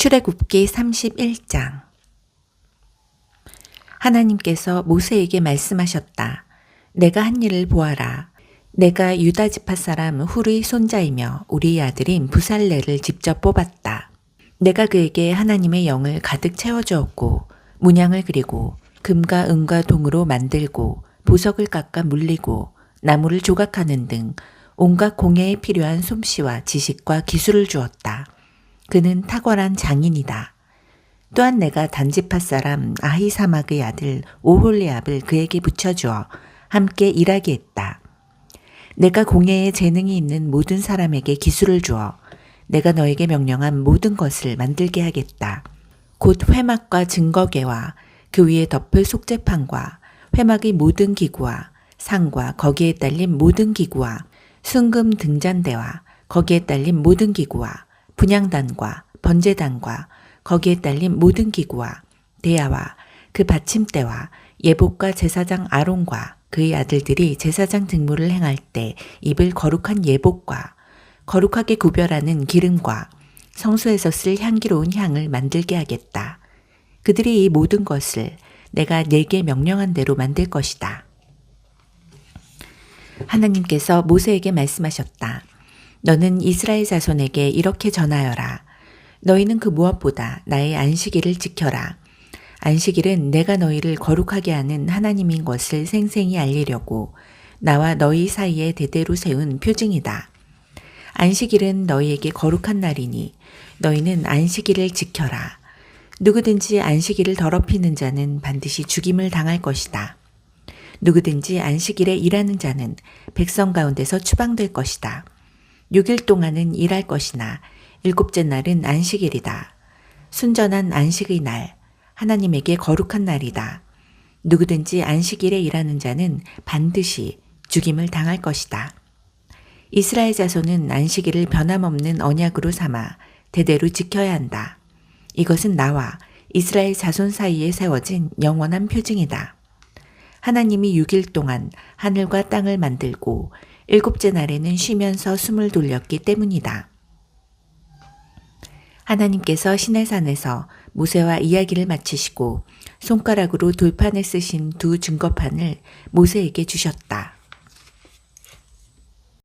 출애굽기 31장 하나님께서 모세에게 말씀하셨다. 내가 한 일을 보아라. 내가 유다 지파 사람 훌의 손자이며 우리 아들인 부살레를 직접 뽑았다. 내가 그에게 하나님의 영을 가득 채워 주었고 문양을 그리고 금과 은과 동으로 만들고 보석을 깎아 물리고 나무를 조각하는 등 온갖 공예에 필요한 솜씨와 지식과 기술을 주었다. 그는 탁월한 장인이다. 또한 내가 단지파 사람 아히사막의 아들 오홀리압을 그에게 붙여주어 함께 일하게 했다. 내가 공예에 재능이 있는 모든 사람에게 기술을 주어 내가 너에게 명령한 모든 것을 만들게 하겠다. 곧 회막과 증거계와 그 위에 덮을 속재판과 회막의 모든 기구와 상과 거기에 딸린 모든 기구와 순금 등잔대와 거기에 딸린 모든 기구와 분양단과 번제단과 거기에 딸린 모든 기구와 대야와 그 받침대와 예복과 제사장 아론과 그의 아들들이 제사장 직무를 행할 때 입을 거룩한 예복과 거룩하게 구별하는 기름과 성소에서 쓸 향기로운 향을 만들게 하겠다. 그들이 이 모든 것을 내가 내게 명령한 대로 만들 것이다. 하나님께서 모세에게 말씀하셨다. 너는 이스라엘 자손에게 이렇게 전하여라. 너희는 그 무엇보다 나의 안식일을 지켜라. 안식일은 내가 너희를 거룩하게 하는 하나님인 것을 생생히 알리려고 나와 너희 사이에 대대로 세운 표징이다. 안식일은 너희에게 거룩한 날이니 너희는 안식일을 지켜라. 누구든지 안식일을 더럽히는 자는 반드시 죽임을 당할 것이다. 누구든지 안식일에 일하는 자는 백성 가운데서 추방될 것이다. 6일 동안은 일할 것이나 일곱째 날은 안식일이다. 순전한 안식의 날, 하나님에게 거룩한 날이다. 누구든지 안식일에 일하는 자는 반드시 죽임을 당할 것이다. 이스라엘 자손은 안식일을 변함없는 언약으로 삼아 대대로 지켜야 한다. 이것은 나와 이스라엘 자손 사이에 세워진 영원한 표징이다. 하나님이 6일 동안 하늘과 땅을 만들고 일곱째 날에는 쉬면서 숨을 돌렸기 때문이다. 하나님께서 시내산에서 모세와 이야기를 마치시고 손가락으로 돌판에 쓰신 두 증거판을 모세에게 주셨다.